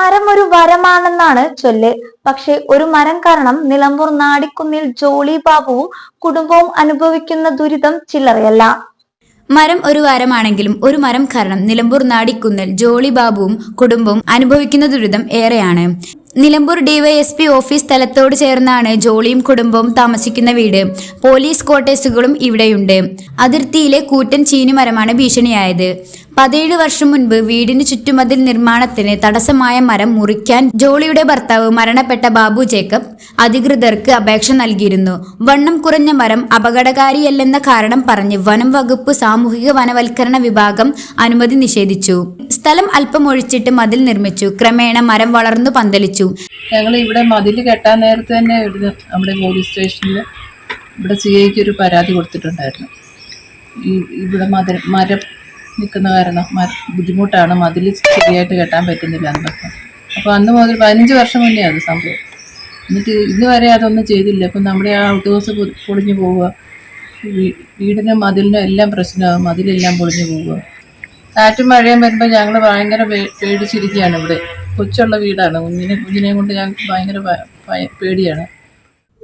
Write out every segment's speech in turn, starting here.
മരം ഒരു വരമാണെന്നാണ് ചൊല്ല്. പക്ഷെ ഒരു മരം കാരണം നിലമ്പൂർ നാടിക്കുന്നിൽ ജോളി ബാബുവും കുടുംബവും അനുഭവിക്കുന്ന ദുരിതം ചില്ലറയല്ല. മരം ഒരു വാരമാണെങ്കിലും ഒരു മരം കാരണം നിലമ്പൂർ നാടിക്കുന്നിൽ ജോളി ബാബുവും കുടുംബവും അനുഭവിക്കുന്ന ദുരിതം ഏറെയാണ്. നിലമ്പൂർ ഡിവൈഎസ്പി ഓഫീസ് സ്ഥലത്തോട് ചേർന്നാണ് ജോളിയും കുടുംബവും താമസിക്കുന്ന വീട്. പോലീസ് ക്വാർട്ടേഴ്സുകളും ഇവിടെയുണ്ട്. അതിർത്തിയിലെ കൂറ്റൻ ചീനി മരമാണ് ഭീഷണിയായത്. പതിനേഴ് വർഷം മുൻപ് വീടിന് ചുറ്റുമതിൽ നിർമ്മാണത്തിന് തടസ്സമായ മരം മുറിക്കാൻ ജോളിയുടെ ഭർത്താവ് മരണപ്പെട്ട ബാബു ജേക്കബ് അധികൃതർക്ക് അപേക്ഷ നൽകിയിരുന്നു. വണ്ണം കുറഞ്ഞ മരം അപകടകാരിയല്ലെന്ന കാരണം പറഞ്ഞ് വനം വകുപ്പ് സാമൂഹിക വനവൽക്കരണ വിഭാഗം അനുമതി നിഷേധിച്ചു. സ്ഥലം അല്പം ഒഴിച്ചിട്ട് മതിൽ നിർമ്മിച്ചു. ക്രമേണ മരം വളർന്നു പന്തലിച്ചു. ഞങ്ങൾ ഇവിടെ മതിൽ കെട്ടാൻ നേരത്തെ തന്നെ നമ്മുടെ പോലീസ് സ്റ്റേഷനിൽ ഇവിടെ സി ഐക്ക് ഒരു പരാതി കൊടുത്തിട്ടുണ്ടായിരുന്നു. ഇവിടെ മതിൽ മരം നിൽക്കുന്ന കാരണം ബുദ്ധിമുട്ടാണ്. മതിൽ ശരിയായിട്ട് കെട്ടാൻ പറ്റുന്നില്ല എന്നൊക്കെ അപ്പോൾ അന്ന് മുതൽ പതിനഞ്ച് വർഷം മുന്നേ അത് സംഭവം. എന്നിട്ട് ഇന്ന് വരെ അതൊന്നും ചെയ്തില്ല. ഇപ്പം നമ്മുടെ ആ ഔട്ട് ഹൗസ് പൊളിഞ്ഞു പോവുക. വീടിനും മതിലിനും എല്ലാം പ്രശ്നമാകും. മതിലെല്ലാം പൊളിഞ്ഞു പോവുക. കാറ്റും മഴയും വരുമ്പോൾ ഞങ്ങൾ ഭയങ്കര പേടിച്ചിരിക്കുകയാണ് ഇവിടെ. കൊച്ചുള്ള വീടാണ്. കുഞ്ഞിനെ കുഞ്ഞിനെയും കൊണ്ട് ഞങ്ങൾക്ക് ഭയങ്കര പേടിയാണ്.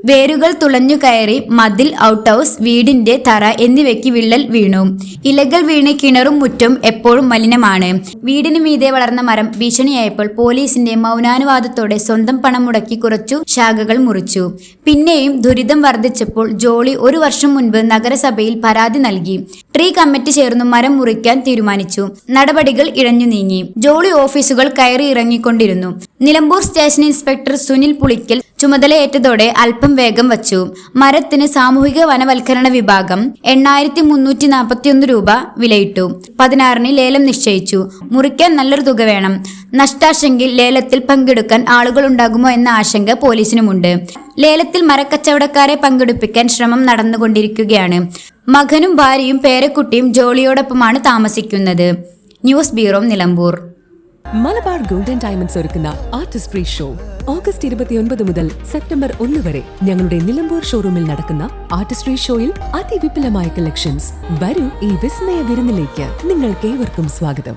വേരുകൾ തുളഞ്ഞു കയറി മതിൽ ഔട്ട് ഹൗസ് വീടിന്റെ തറ എന്നിവയ്ക്ക് വിള്ളൽ വീണു. ഇലകൾ വീണ് കിണറും മുറ്റും എപ്പോഴും മലിനമാണ്. വീടിന് മീതെ വളർന്ന മരം ഭീഷണിയായപ്പോൾ പോലീസിന്റെ മൗനാനുവാദത്തോടെ സ്വന്തം പണം മുടക്കി കുറച്ചു ശാഖകൾ മുറിച്ചു. പിന്നെയും ദുരിതം വർദ്ധിച്ചപ്പോൾ ജോളി ഒരു വർഷം മുൻപ് നഗരസഭയിൽ പരാതി നൽകി. ട്രീ കമ്മിറ്റി ചേർന്ന് മരം മുറിക്കാൻ തീരുമാനിച്ചു. നടപടികൾ ഇഴഞ്ഞു നീങ്ങി. ജോളി ഓഫീസുകൾ കയറി ഇറങ്ങിക്കൊണ്ടിരുന്നു. നിലമ്പൂർ സ്റ്റേഷൻ ഇൻസ്പെക്ടർ സുനിൽ പുളിക്കൽ ചുമതലയേറ്റതോടെ അല്പം വേഗം വച്ചു. മരത്തിന് സാമൂഹിക വനവൽക്കരണ വിഭാഗം എണ്ണായിരത്തി മുന്നൂറ്റി നാൽപ്പത്തിയൊന്ന് രൂപ വിലയിട്ടു. പതിനാറിന് ലേലം നിശ്ചയിച്ചു. മുറിക്കാൻ നല്ലൊരു തുക വേണം. നഷ്ടാശങ്കിൽ ലേലത്തിൽ പങ്കെടുക്കാൻ ആളുകൾ ഉണ്ടാകുമോ എന്ന ആശങ്ക പോലീസിനുമുണ്ട്. ലേലത്തിൽ മരക്കച്ചവടക്കാരെ പങ്കെടുപ്പിക്കാൻ ശ്രമം നടന്നുകൊണ്ടിരിക്കുകയാണ്. മകനും ഭാര്യയും പേരക്കുട്ടിയും ജോളിയോടൊപ്പമാണ് താമസിക്കുന്നത്. News bureau Nilambur. Malabar golden diamonds ഒരുക്കുന്ന ആർട്ടിസ്റ്റ് പ്രീ ഷോ. ഓഗസ്റ്റ് ഇരുപത്തിയൊൻപത് മുതൽ സെപ്റ്റംബർ ഒന്ന് വരെ ഞങ്ങളുടെ നിലമ്പൂർ ഷോറൂമിൽ നടക്കുന്ന ആർട്ടിസ്റ്റ് പ്രീ ഷോയിൽ അതിവിപുലമായ കളക്ഷൻസ്. വരൂ ഈ വിസ്മയ വിരുന്നിലേക്ക്. നിങ്ങൾക്ക് ഏവർക്കും സ്വാഗതം.